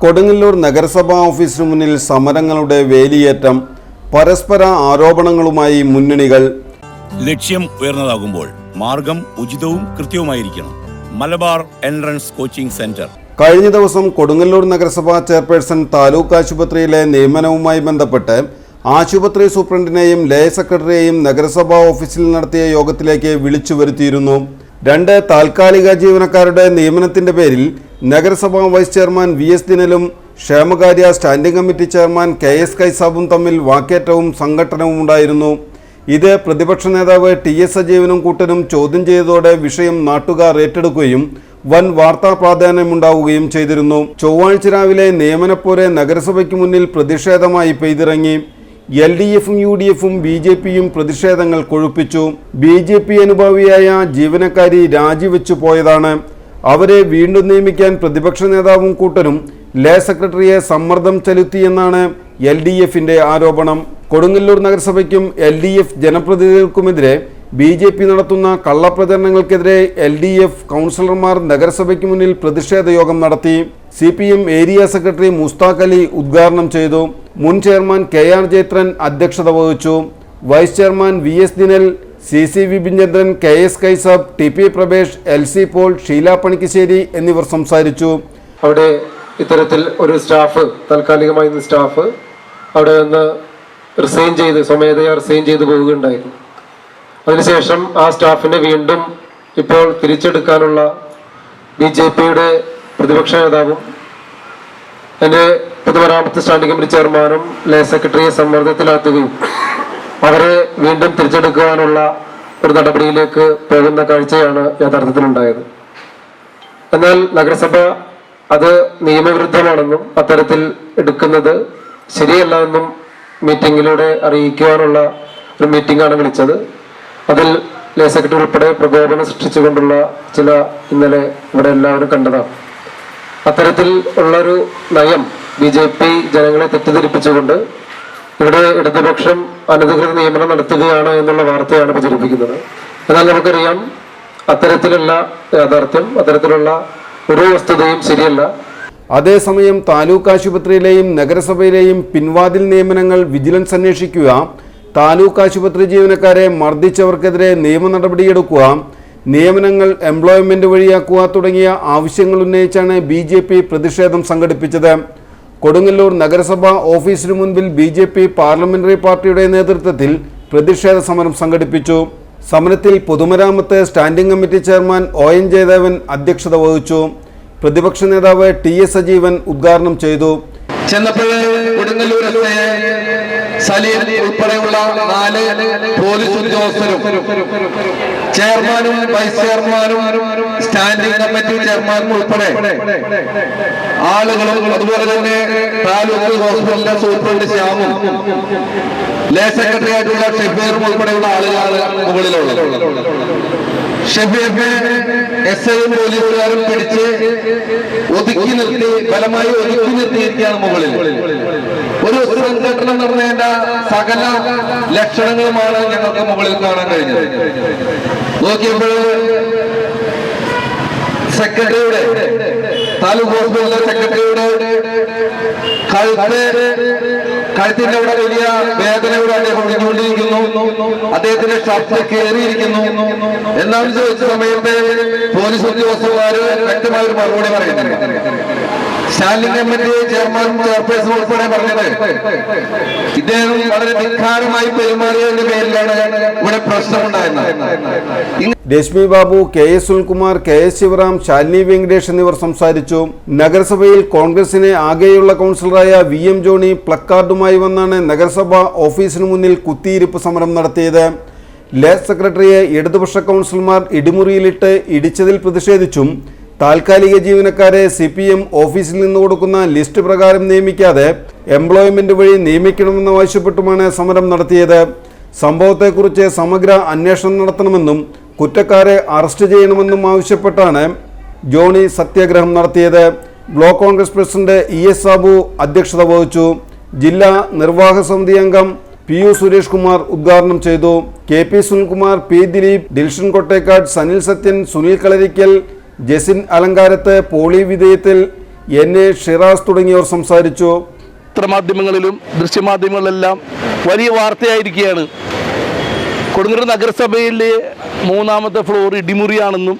കൊടുങ്ങല്ലൂർ നഗരസഭാ ഓഫീസിന് മുന്നിൽ സമരങ്ങളുടെ വേലിയേറ്റം പരസ്പര ആരോപണങ്ങളുമായി മുന്നണികൾ. ലക്ഷ്യം ഉയർന്നതാകുമ്പോൾ മാർഗം ഉചിതവും കൃത്യവുമായിരിക്കണം. Malabar entrance coaching centre. കഴിഞ്ഞ ദിവസം കൊടുങ്ങല്ലൂർ നഗരസഭാ ചെയർപേഴ്സൺ താലൂക്ക് ആശുപത്രിയിലെ നിയമനവുമായി ബന്ധപ്പെട്ട് ആശുപത്രി സൂപ്രണ്ടിനെയും ലയ സെക്രട്ടറിയെയും നഗരസഭാ ഓഫീസിൽ നടത്തിയ യോഗത്തിലേക്ക് വിളിച്ചു വരുത്തിയിരുന്നു. രണ്ട് താൽക്കാലിക ജീവനക്കാരുടെ നിയമനത്തിന്റെ പേരിൽ നഗരസഭാ വൈസ് ചെയർമാൻ വി എസ് ദിനലും ക്ഷേമകാര്യ standing committee chairman K S കൈസാബും തമ്മിൽ വാക്കേറ്റവും സംഘട്ടനവും ഉണ്ടായിരുന്നു. ഇത് പ്രതിപക്ഷ നേതാവ് ടി എസ് സജീവനും കൂട്ടനും ചോദ്യം ചെയ്തതോടെ വിഷയം നാട്ടുകാർ ഏറ്റെടുക്കുകയും വൻ വാർത്താ പ്രാധാന്യമുണ്ടാവുകയും ചെയ്തിരുന്നു. ചൊവ്വാഴ്ച രാവിലെ നിയമനപ്പോരെ നഗരസഭയ്ക്ക് മുന്നിൽ പ്രതിഷേധമായി പെയ്തിറങ്ങി. എൽ ഡി എഫും യു ഡി എഫും ബി ജെ പിയും പ്രതിഷേധങ്ങൾ കൊഴുപ്പിച്ചു. ബി ജെ പി അനുഭാവിയായ ജീവനക്കാരി രാജിവെച്ചു പോയതാണ്. അവരെ വീണ്ടും നിയമിക്കാൻ പ്രതിപക്ഷ നേതാവും കൂട്ടരും ലേ സെക്രട്ടറിയെ സമ്മർദ്ദം ചെലുത്തിയെന്നാണ് എൽ ഡി എഫിന്റെ ആരോപണം. കൊടുങ്ങല്ലൂർ നഗരസഭയ്ക്കും എൽ ഡി എഫ് ജനപ്രതിനിധികൾക്കുമെതിരെ ബി ജെ പി നടത്തുന്ന കള്ളപ്രചരണങ്ങൾക്കെതിരെ എൽ ഡി എഫ് കൗൺസിലർമാർ നഗരസഭയ്ക്ക് മുന്നിൽ പ്രതിഷേധ യോഗം നടത്തി. C P M area secretary Mushtaq Ali ഉദ്ഘാടനം ചെയ്തു. മുൻ ചെയർമാൻ കെ ആർ ജയത്രൻ അധ്യക്ഷത വഹിച്ചു. Vice chairman V S Dinal C C Vipichandran K S Kaisab T P Prabhesh L C Paul Sheela Panikkassery എന്നിവർ സംസാരിച്ചു. അവിടെ ഇത്തരത്തിൽ ഒരു സ്റ്റാഫ് താൽക്കാലികമായി സ്റ്റാഫ് അവിടെ നിന്ന് റിസൈൻ ചെയ്ത് സ്വമേധയാ റിസൈൻ ചെയ്ത് പോവുകയുണ്ടായിരുന്നു അതിനുശേഷം ആ സ്റ്റാഫിനെ വീണ്ടും ഇപ്പോൾ തിരിച്ചെടുക്കാനുള്ള ബി ജെ പിയുടെ പ്രതിപക്ഷ നേതാവും എന്റെ പൊതുമരാമത്ത് സ്റ്റാൻഡിംഗ് കമ്മിറ്റി ചെയർമാനും ലേ സെക്രട്ടറിയെ സമ്മർദ്ദത്തിലാക്കുകയും അവരെ വീണ്ടും തിരിച്ചെടുക്കുവാനുള്ള ഒരു നടപടിയിലേക്ക് പോകുന്ന കാഴ്ചയാണ് യഥാർത്ഥത്തിലുണ്ടായത്. എന്നാൽ നഗരസഭ അത് നിയമവിരുദ്ധമാണെന്നും അത്തരത്തിൽ എടുക്കുന്നത് ശരിയല്ല എന്നും മീറ്റിങ്ങിലൂടെ അറിയിക്കുവാനുള്ള ഒരു മീറ്റിംഗ് ആണ് വിളിച്ചത്. അതിൽ ലേ സെക്രട്ടറി ഉൾപ്പെടെ പ്രകോപനം സൃഷ്ടിച്ചുകൊണ്ടുള്ള ചില ഇന്നലെ ഇവിടെ എല്ലാവരും കണ്ടതാണ്. അത്തരത്തിൽ ഉള്ളൊരു നയം ബി ജെ പി ജനങ്ങളെ തെറ്റിദ്ധരിപ്പിച്ചുകൊണ്ട് ഇവിടെ ഇടതുപക്ഷം അനധികൃത നിയമനം നടത്തുകയാണ് എന്നുള്ള വാർത്തയാണ് പ്രചരിപ്പിക്കുന്നത്. എന്നാൽ നമുക്കറിയാം അത്തരത്തിലുള്ള യാഥാർത്ഥ്യം അത്തരത്തിലുള്ള ഒരു വസ്തുതയും ശരിയല്ല. അതേസമയം താലൂക്ക് ആശുപത്രിയിലെയും നഗരസഭയിലെയും പിൻവാതിൽ നിയമനങ്ങൾ വിജിലൻസ് അന്വേഷിക്കുക താലൂക്ക് ആശുപത്രി ജീവനക്കാരെ മർദ്ദിച്ചവർക്കെതിരെ നിയമ നടപടിയെടുക്കുക നിയമനങ്ങൾ എംപ്ലോയ്മെന്റ് വഴിയാക്കുക തുടങ്ങിയ ആവശ്യങ്ങൾ ഉന്നയിച്ചാണ് ബി പ്രതിഷേധം സംഘടിപ്പിച്ചത്. കൊടുങ്ങല്ലൂർ നഗരസഭാ ഓഫീസിനു മുൻപിൽ ബി ജെ പി പാർലമെന്ററി പാർട്ടിയുടെ നേതൃത്വത്തിൽ പ്രതിഷേധ സമരം സംഘടിപ്പിച്ചു. സമരത്തിൽ പൊതുമരാമത്ത് standing committee chairman O N Jayadevan അധ്യക്ഷത വഹിച്ചു. പ്രതിപക്ഷ നേതാവ് ടി എസ് സജീവൻ ഉദ്ഘാടനം ചെയ്തു. കൊടുങ്ങല്ലൂർ സലീം ഉൾപ്പെടെയുള്ള നാല് പോലീസ് ഉദ്യോഗസ്ഥരും ചെയർമാനും വൈസ് ചെയർമാനും സ്റ്റാൻഡിംഗ് കമ്മിറ്റി ചെയർമാനും ഉൾപ്പെടെ ആളുകളും അതുപോലെ തന്നെ താലൂക്ക് ഹോസ്പിറ്റലിലെ സൂപ്രണ്ട് ശ്യാമും ലേ സെക്രട്ടറി ആയിട്ടുള്ള ഷെഫീറും ഉൾപ്പെടെയുള്ള ആളുകളാണ് മുകളിലുള്ളത്. ഷെഫീറിനെ എസ് ഐയും പോലീസുകാരും പിടിച്ച് ഒതുക്കി നിർത്തി ഫലമായി ഒതുക്കി നിർത്തിയിരിക്കുകയാണ് മുകളിൽ. ഒരു സംഘടന നിർണയേണ്ട സകല ലക്ഷണങ്ങളുമാണ് ഞങ്ങൾക്ക് മുകളിൽ കാണാൻ കഴിഞ്ഞത്. നോക്കിയപ്പോൾ സെക്രട്ടറിയുടെ താലൂക്ക് ഹോസ്പിറ്റലിലെ സെക്രട്ടറിയുടെ കഴുത്ത് കഴുത്തിന്റെ അവിടെ വലിയ വേദനയോടെ അദ്ദേഹം ഒഴിഞ്ഞുകൊണ്ടിരിക്കുന്നു അദ്ദേഹത്തിന്റെ ഷർട്ട് കയറിയിരിക്കുന്നു. എന്നാണ് ചോദിച്ച സമയത്ത് പോലീസ് ഉദ്യോഗസ്ഥന്മാര് വ്യക്തമായ ഒരു മറുപടി പറയുന്നുണ്ട്. സ്റ്റാൻഡിംഗ് കമ്മിറ്റി ചെയർമാൻ ചെയർപേഴ്സൺ ഉൾപ്പെടെ പറഞ്ഞത്. ഇദ്ദേഹം വളരെ ധിക്കാരമായി പെരുമാറിയതിന്റെ പേരിലാണ് ഇവിടെ പ്രശ്നമുണ്ടായിരുന്നത്. Reshmi Babu K S Sulkumar K S Sivaram Shalini Venkatesh എന്നിവർ സംസാരിച്ചു. നഗരസഭയിൽ കോൺഗ്രസിനെ ആകെയുള്ള കൗൺസിലറായ വി എം ജോണി പ്ലക്കാർഡുമായി വന്നാണ് നഗരസഭ ഓഫീസിന് മുന്നിൽ കുത്തിയിരിപ്പ് സമരം നടത്തിയത്. ലേ സെക്രട്ടറിയെ ഇടതുപക്ഷ കൗൺസിലർമാർ ഇടിമുറിയിലിട്ട് ഇടിച്ചതിൽ പ്രതിഷേധിച്ചും താൽക്കാലിക ജീവനക്കാരെ സി പി എം ഓഫീസിൽ നിന്ന് കൊടുക്കുന്ന ലിസ്റ്റ് പ്രകാരം നിയമിക്കാതെ എംപ്ലോയ്മെന്റ് വഴി നിയമിക്കണമെന്ന് ആവശ്യപ്പെട്ടുമാണ് സമരം നടത്തിയത്. സംഭവത്തെക്കുറിച്ച് സമഗ്ര അന്വേഷണം നടത്തണമെന്നും കുറ്റക്കാരെ അറസ്റ്റ് ചെയ്യണമെന്നും ആവശ്യപ്പെട്ടാണ് ജോണി സത്യാഗ്രഹം നടത്തിയത്. Block Congress president E S Sabu അധ്യക്ഷത വഹിച്ചു. ജില്ലാ നിർവാഹക സമിതി അംഗം പി യു സുരേഷ് കുമാർ ഉദ്ഘാടനം ചെയ്തു. K P Sunilkumar P Dileep Dilshan Kottekkad Sanil Sathyan Sunil Kalarikkal Jasin Alankarath Poly വിധേയത്തിൽ N A Shiraz തുടങ്ങിയവർ സംസാരിച്ചു. പത്രമാധ്യമങ്ങളിലും ദൃശ്യമാധ്യമങ്ങളിലെല്ലാം വലിയ വാർത്തയായിരിക്കുകയാണ്. കൊടുങ്ങൂർ നഗരസഭയിലെ മൂന്നാമത്തെ ഫ്ലോർ ഇടിമുറിയാണെന്നും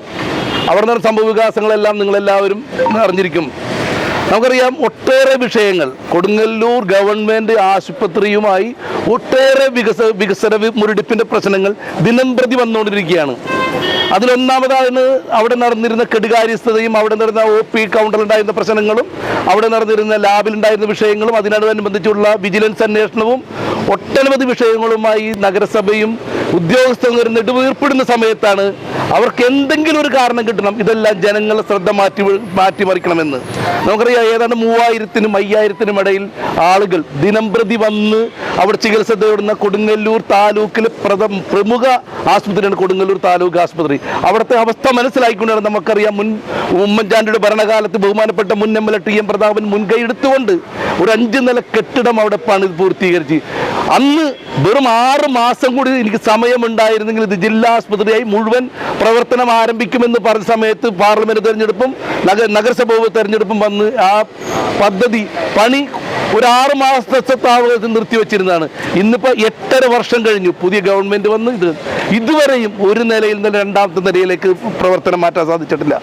അവിടെ നടന്ന സംഭവ വികാസങ്ങളെല്ലാം നിങ്ങളെല്ലാവരും അറിഞ്ഞിരിക്കും. നമുക്കറിയാം ഒട്ടേറെ വിഷയങ്ങൾ. കൊടുങ്ങല്ലൂർ ഗവൺമെന്റ് ആശുപത്രിയുമായി ഒട്ടേറെ വികസ വികസന മുരടിപ്പിന്റെ പ്രശ്നങ്ങൾ ദിനം പ്രതി വന്നുകൊണ്ടിരിക്കുകയാണ്. അതിലൊന്നാമതാണ് അവിടെ നടന്നിരുന്ന കെടുകാര്യസ്ഥതയും അവിടെ നടന്ന ഒ പി കൗണ്ടറിലുണ്ടായിരുന്ന പ്രശ്നങ്ങളും അവിടെ നടന്നിരുന്ന ലാബിൽ ഉണ്ടായിരുന്ന വിഷയങ്ങളും അതിനോടനുബന്ധിച്ചുള്ള വിജിലൻസ് അന്വേഷണവും ഒട്ടനവധി വിഷയങ്ങളുമായി നഗരസഭയും ഉദ്യോഗസ്ഥരും നെടുവീർപ്പിടുന്ന സമയത്താണ് അവർക്ക് എന്തെങ്കിലും ഒരു കാരണം കിട്ടണം. ഇതെല്ലാം ജനങ്ങളെ ശ്രദ്ധ മാറ്റി മാറ്റിമറിക്കണമെന്ന്. നമുക്കറിയാം ഏതാണ്ട് മൂവായിരത്തിനും അയ്യായിരത്തിനും ഇടയിൽ ആളുകൾ ദിനം പ്രതി വന്ന് അവിടെ ചികിത്സ തേടുന്ന കൊടുങ്ങല്ലൂർ താലൂക്കിലെ പ്രമുഖ ആശുപത്രിയാണ് കൊടുങ്ങല്ലൂർ താലൂക്ക് ആശുപത്രി. അവിടുത്തെ അവസ്ഥ മനസ്സിലാക്കിക്കൊണ്ടാണ് നമുക്കറിയാം മുൻ ഉമ്മൻചാണ്ടിയുടെ ഭരണകാലത്ത് ബഹുമാനപ്പെട്ട മുൻ M L A T M Prathapan മുൻകൈ എടുത്തുകൊണ്ട് ഒരു അഞ്ച് നില കെട്ടിടം അവിടെ പണി പൂർത്തീകരിച്ച്. അന്ന് വെറും ആറ് മാസം കൂടി എനിക്ക് സമയമുണ്ടായിരുന്നെങ്കിൽ ഇത് ജില്ലാ ആസ്പത്രിയായി മുഴുവൻ പ്രവർത്തനം ആരംഭിക്കുമെന്ന് പറഞ്ഞ സമയത്ത് പാർലമെന്റ് തെരഞ്ഞെടുപ്പും നഗ നഗരസഭ തെരഞ്ഞെടുപ്പും വന്ന് ആ പദ്ധതി പണി ഒരു ആറ് മാസത്തെ താമസത്തിൽ നിർത്തിവെച്ചിരുന്നതാണ് ഇന്നിപ്പോൾ എട്ടര വർഷം കഴിഞ്ഞു പുതിയ ഗവൺമെന്റ് വന്ന് ഇത് ഇതുവരെയും ഒരു നിലയിൽ നിന്ന് രണ്ടാമത്തെ നിലയിലേക്ക് പ്രവർത്തനം മാറ്റാൻ സാധിച്ചിട്ടില്ല.